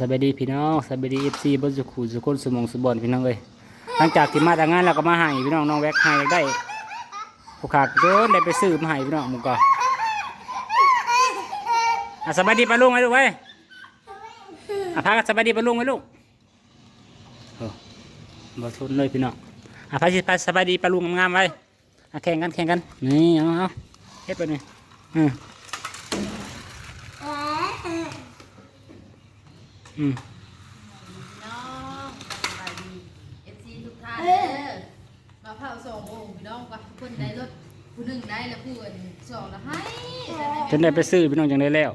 สบายดีพี่น้องสบายดีเอฟซีบนสุขุสุคนสมองสุบอนพี่น้องเอ้ยหลังจากที่มาจากงานเราก็มาให้พี่น้องน้องแวกให้ได้ผู้ขาดโดนได้ไปซื้อมาให้พี่น้องมุกก็อะสบายดีปะลุงไหมลูกเว้อะพากันสบายดีปะลุงไหมลูกโอ้บ่ทนเลยพี่น้องอะพาสิพาสบายดีปะลุงงามไว้อะแข่งกันแข่งกันนี่เอาเอาเฮ็ดไปนี่อืม อืมน้องสบายดีเอฟซีทุกท่านเด้อมาเผาสององค์พี่น้องว่าผู้คนได้รถผู้หนึ่งได้แล้วผู้อื่นสองแล้วให้จนได้ไปซื้อพี่น้องจังได้แล้ว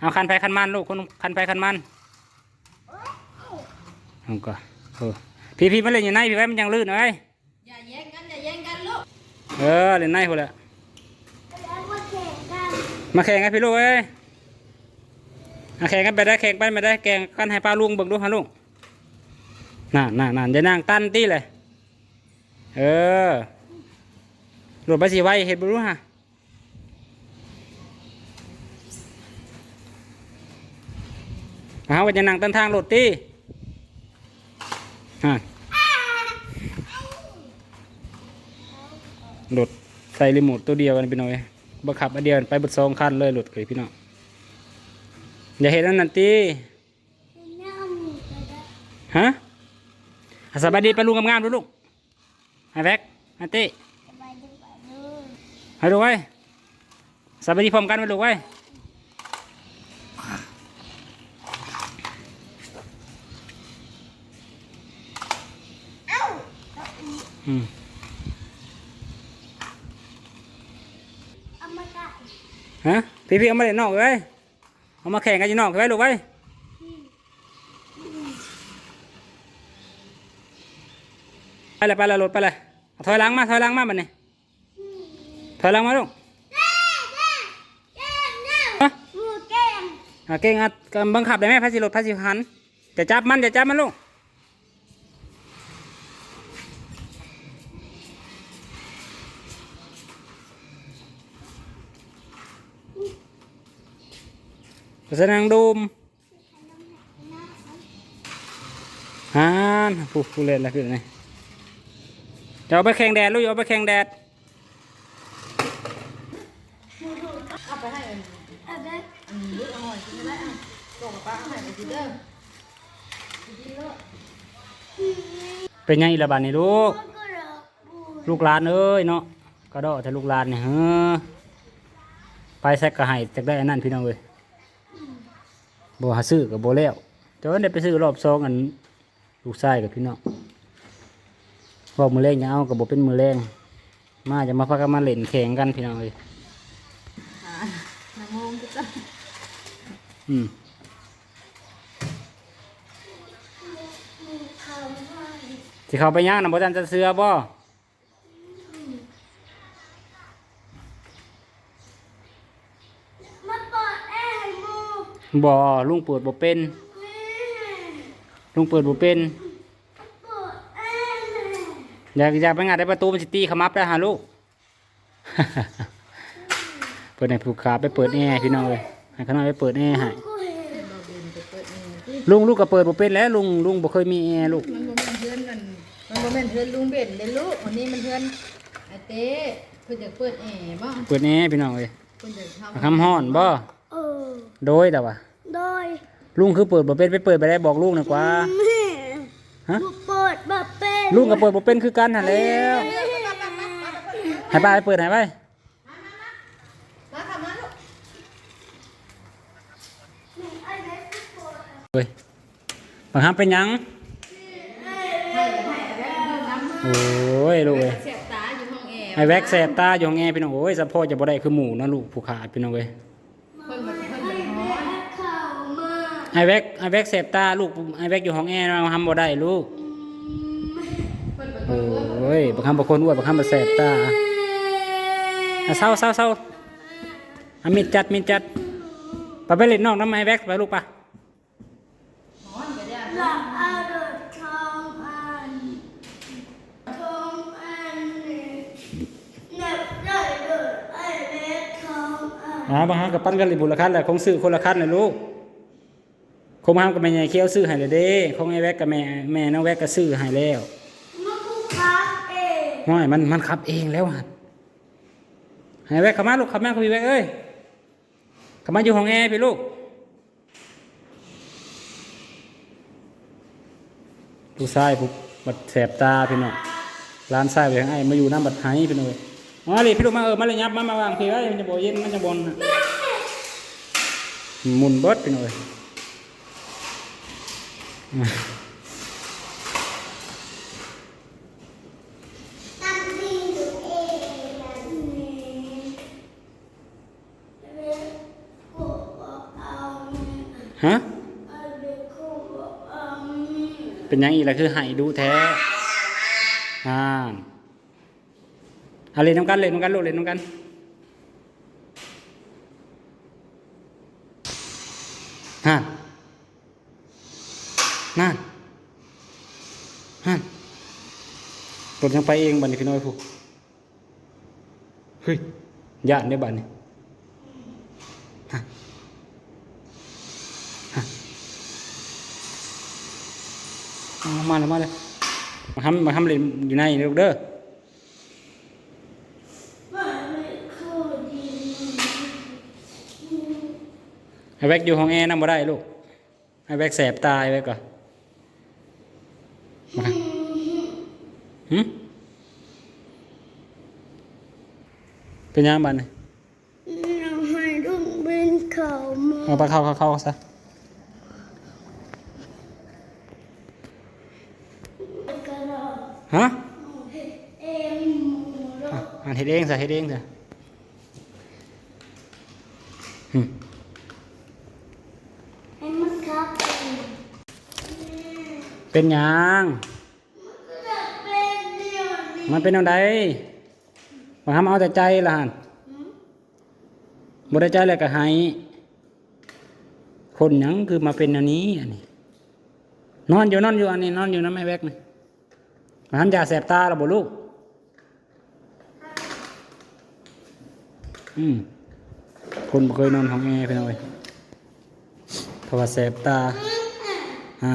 เอาคันไปคันมันลูกคนคันไปคันมันเอาก็เออพี่พี่มาเล่นอยู่ในพี่ไว้มันยังลื่นเอาไว้อย่าแย่งกันอย่าแย่งกันลูกเออเล่นในพอละมาแข่งกันพี่ลูกเอ้ยมา แข่งกันไปได้แข่งไปไม่ได้แข่งกันให้ป้าลุงเบิ่งดูฮะลุงน่ะน่ะน่ะจะนั่งตั้นตี้เลยเออหลุดไปสิไว้เห็ดบุรุฮะเอาวจะนั่งต้นทางรถตีฮะรถใส่รีโมทตัวเดียวกันพี่น้อยบังคับอันเดียวกันไปบดสองคันเลยรถเลยพี่น้อง อย่าเห็นนั่นนั่นตีฮะอะสบายดีไปลุงงามๆดูลูกไอ้แบ็กไอ้ตีให้ดูไว้สบายดีพร้อมกันไปลูกไว้อืมฮะพี่พี่เอามาเล่นนอกเลย เอามาแข่งกันอยู่นอกไว้ลูกไว้ไปเลยไปเลยรถไปเลยเอาถอยหลังมาถอยหลังมาบัดนี้ถอยหลังมาลูกฮะอะเก่งอะกำบังคับได้ไหมพาสิรถพาสิหันจะจับมันจะจับมันลูก สนางดูมฮานผู้ผู้เล่นแล้วคือไงจะเอาไปแข่งแดดลูกอย่าเอาไปแข่งแดดเอาไปให้อันนี้ลูกเอาหน่อยกินได้อะส่งกับป้าให้ไปกินเด้อกินเด้อเป็นยังอีละบาดนี่ลูก ลูกหลานเอ้ยเนาะกระโดดแต่ลูกหลานเนี่ยเฮ้อไปแซกกระไห้จากได้อันนั้นพี่น้องเอ้ย บ่หาซื้อกับบ่แล้วจนได้ไปซื้อรอบสองอันลูกชายกับพี่น้องบอกมือแรงอย่าเอากับบ่เป็นมือแรงมาจะมาพักกันมาเล่นแข่งกันพี่น้องเอ้ยอ่าน้ำมงก็จะอืมสิเขาไปย่างนะบ่จันจะเสือบ่ มาเปิดแอร์ให้หมู บ่ลุงเปิดบ่เป็น ลุงเปิดบ่เป็นเปิดแอร์เลยอยากอยากไปงานได้ประตูมันสิตีขมับได้หาลูก เปิดให้ผู้ขาไปเปิดแอร์พี่น้องเลยให้เขาน้อยไปเปิดแอร์ให้กูเห็นเราเดินไปเปิดเองที่ลุงลูกก็เปิดบ่เป็นแล้วลุงลุงบ่เคยมีแอร์ลูก มันบ่แม่นเพื่อนกันมันบ่แม่นเพื่อนลุงเบ็ดเลยลูกวันนี้มันเพื่อนไอ้เต้เพิ่นจะเปิดแอร์บ่เปิดแอร์พี่น้องเลยเพิ่นจะทำคำฮ้อนบ่ เออ โดยแต่ว่าโดยลุงคือเปิดบ่เป็นไปเปิดไปได้บอกลุงหน่อยกว่า แม่ฮะกูเปิดแบบเป็นลุงก็เปิดบ่เป็นคือกันหั่นแหล้วให้ป้าไปเปิดให้ไปมาค่ะมาลูกเฮ้ยบางครั้งเป็นหยังโอ้ยลูกเอ้ย เสียบตาอยู่ห้องแอร์ไอ้แว็กแสบตาอยู่ของแอร์พี่น้องโอ้ยสะโพกจะบ่ได้คือหมูนะลูกผู้ขาดพี่น้องเว้ย เพิ่นบ่เพิ่นบ่ฮ้อน เข้ามา ไอ้แว็กไอ้แว็กแสบตาลูกไอ้แว็กอยู่ของแอร์เราทำบ่ได้ลูกเพิ่นบ่โอ้ยบางครั้งบางคนอ้วนบางครั้งบ่แสบตาอะเศร้าเศร้าเศร้าอะมิดจัดมิดจัดไปไปเล่นนอกน้ำไอ้แว็กไปลูกปะฮ้อนก็ได้หลับเอาเดินทองอันทองอันนี่เหน็บได้เลยไอ้เล็กทองอันอ่าบางครั้งกับปั้นกันเลยบุญละคันแหละคงซื้อคนละคันเลยลูก คมห้ามกับแม่ใหญ่เคี้ยวซื้อให้เลยเด้ของไอ้แวกกับแม่แม่น้องแวกก็ซื้อให้แล้วมันกูครับเองห้อยมันมันขับเองแล้วฮะให้แวกเข้ามาลูกเข้ามาเข้าพี่แวกเอ้ยเข้ามาอยู่ห้องแอร์พี่ลูกผู้ชายผู้บัดแสบตาพี่น้องร้านชายไปทางไอ้มาอยู่น้ำบัดไห้พี่น้องเอ้ยมาเลยพี่ลูกมาเออมาเลยยับมามาวางพี่ไว้มันจะบ่เย็นมันจะบนน่ะหมุนเบิดพี่น้อง ฮะเอาเด็กกูบอกเอาเนี่ยเป็นยังอีกล่ะคือไห้ดูแท้อ่าเอาเล่นน้ำกันเล่นน้ำกันลูกเล่นน้ำกันฮะ นั่นฮะรถยังไปเองบัดนี้พี่น้อยผู้เฮ้ยย่านได้บัดนี้มาเลยมาเลยมาทำมาทำเลยอยู่ในลูกเด้อไม่ไม่เข้าดีไอ้แบกอยู่ห้องแอร์นั่งบ่ได้ลูกไอ้แบกแสบตายไว้ก่อนมาหึ เป็นยังบัดนี่เราให้ลูกเป็นเขามาเอาไปเข้าเข้าเข้าซะกระดาษฮะเอ็มเราอะอ่านเฮ็ดเองซะเฮ็ดเองซะหึให้มันครับเองเป็นหยัง ก็จะเป็นเดียวนี้ มันเป็นอาใดมาทำเอาแต่ใจละหันบ่ได้ใจแล้วก็ให้คนหยังคือมาเป็นอันนี้อันนี้ นอนอยู่นอนอยู่อันนี้ นอนอยู่นะแม่แบกนี่มาทำยาแสบตาแล้วบ่ลูก อืมคนบ่เคยนอนห้องแอร์พี่น้อยเพราะว่าแสบตาอ่า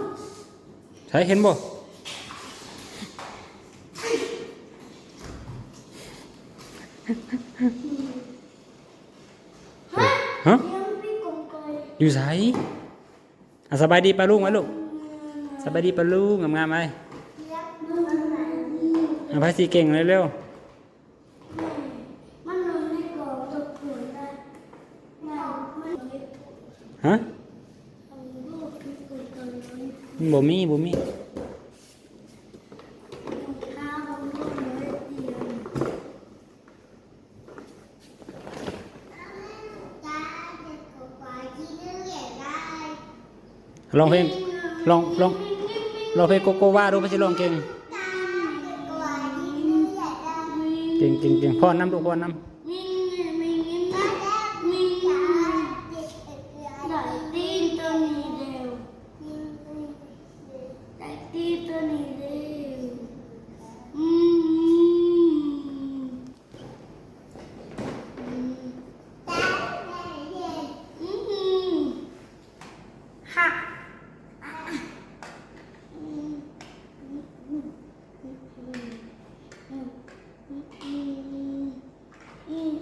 ใช้เห็นบ่ฮะเลี้ยงพี่กงกอยอยู่ไสอะสบายดีปะลูกไหมลูกสบายดีปะลูกงามๆไหมเลี้ยงมึงอะไรนี่อะไปสิเก่งเร็วมันนอนในกรอบตกผลได้แม่มันเลย ๆฮะ เอาลูกพี่กงกอยเลย บ่มีบ่มีลองเพลงลองลองลองเพลงโกโกวาดูไปสิลองเก่งเก่งเก่งเก่งพ่อน้ำลูกพ่อน้มิ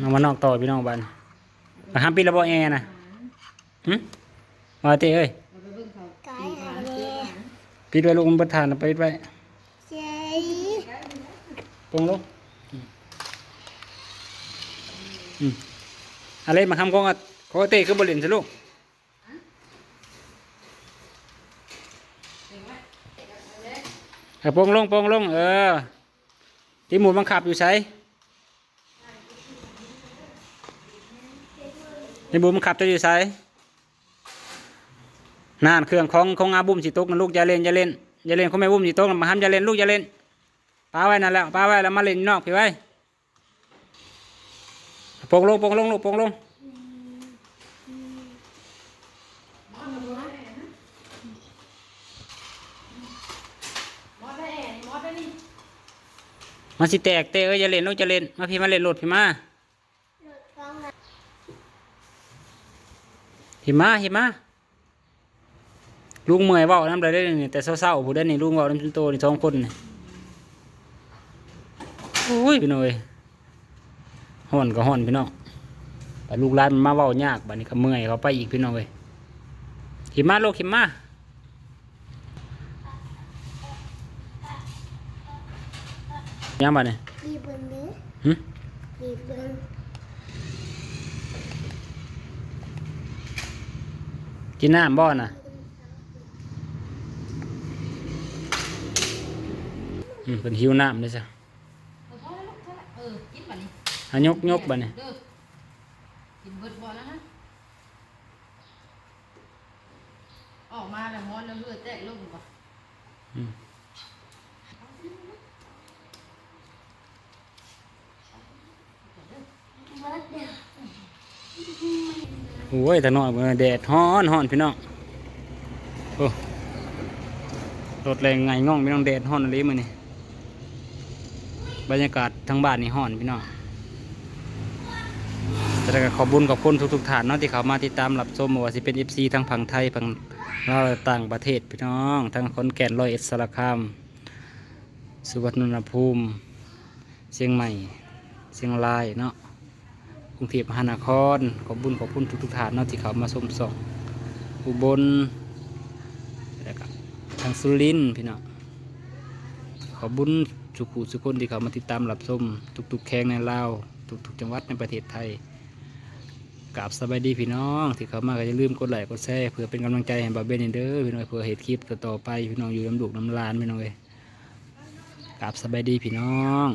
เอามานอกต่อพี่น้องบ้านมาห้ามปิดระบบแอร์นะหึมาเต้เอ้ยไปเบิ่งเขาไก่อะไรปิดไว้ลูกมันประทานไปปิดไว้เจ๊ปงลูกอืมอะไรมาทำของอะของเต้คือบริเวณสิลูกเออปงลงปงลงเออ ที่หมูบังคับอยู่ใช้ที่หมูบังคับจะอยู่ใช้นานเครื่องของของอาบุ้มสิตกนะลูกอย่าเล่นอย่าเล่นอย่าเล่นของแม่บุ้มสิตกมาห้ามอย่าเล่นลูกอย่าเล่นป้าไว้นั่นแหละป้าไว้แล้วมาเล่นนอกพี่ไว้ปงลงปงลงลูกปงลงมอสได้แอนมอสได้นี่ มาสิแตกเตเอ้ยอย่าเล่นลูกจะเล่นมาพี่มาเล่นรถพี่มาหลุดฟองละหิมาหิมาลุงเมื่อยเว่าน้ำเลยได้เนี่ยแต่เศร้าๆผู้ได้นี่ลุงเว่าน้ำจนโตนี่สองคนนี่โอ้ยพี่น้อยห่อนก็ห่อนพี่น้องแต่ลูกหลานมันมาเว้ายากบัดนี้ก็เมื่อยเขาไปอีกพี่น้องเว้ยหิมาลูกหิมา ยังบัดนี่รีบเบิ้งเด้อหึรีบเบิ้งกินน้ำบ่อน่ะอืมเป็นหิวน้ำเลยจ้ะเออพอแล้วลูกพอแล้วเออกินบัดนี้อายกยกบ่เนี่ยเด้อกินเบิดบ่แล้วนะออกมาแล้วมอสแล้วเลือดแตกลงก่อน วัดเด้อ โอ้ยแต่นอนเมื่อแดดฮ้อนฮ้อนพี่น้องโอ้รถแรงไงง่องพี่น้องแดดฮ้อนอะไรมือนี่บรรยากาศทั้งบ้านนี่ฮ้อนพี่น้องแต่ก็ขอบุญขอบคุณทุกๆท่านเนาะที่เขามาติดตามรับชมว่าสิเป็น FC ทั้งฝั่งไทยฝั่งลาวต่างประเทศพี่น้องทั้งขนแก่นร้อยเอ็ดสารคามสุวรรณภูมิ เชียงใหม่ เชียงรายเนาะ กรุงเทพมหานคร ขอบบุญขอบคุณทุกๆท่านเนาะที่เขามาชมส่องอุบลแล้วก็ทางสุรินทร์พี่น้องขอบบุญสุขุสุคนที่เขามาติดตามรับชมทุกๆแข่งในลาวทุกๆจังหวัดในประเทศไทยกราบสบายดีพี่น้อง ที่เขามาก็อย่าลืมกดไลค์กดแชร์เพื่อเป็นกำลังใจให้บาเบนเด้อพี่น้องเพื่อเหตุคลิปต่อไปพี่น้องอยู่น้ำดุกน้ำลานพี่น้องเอ้ยกราบสบายดีพี่น้อง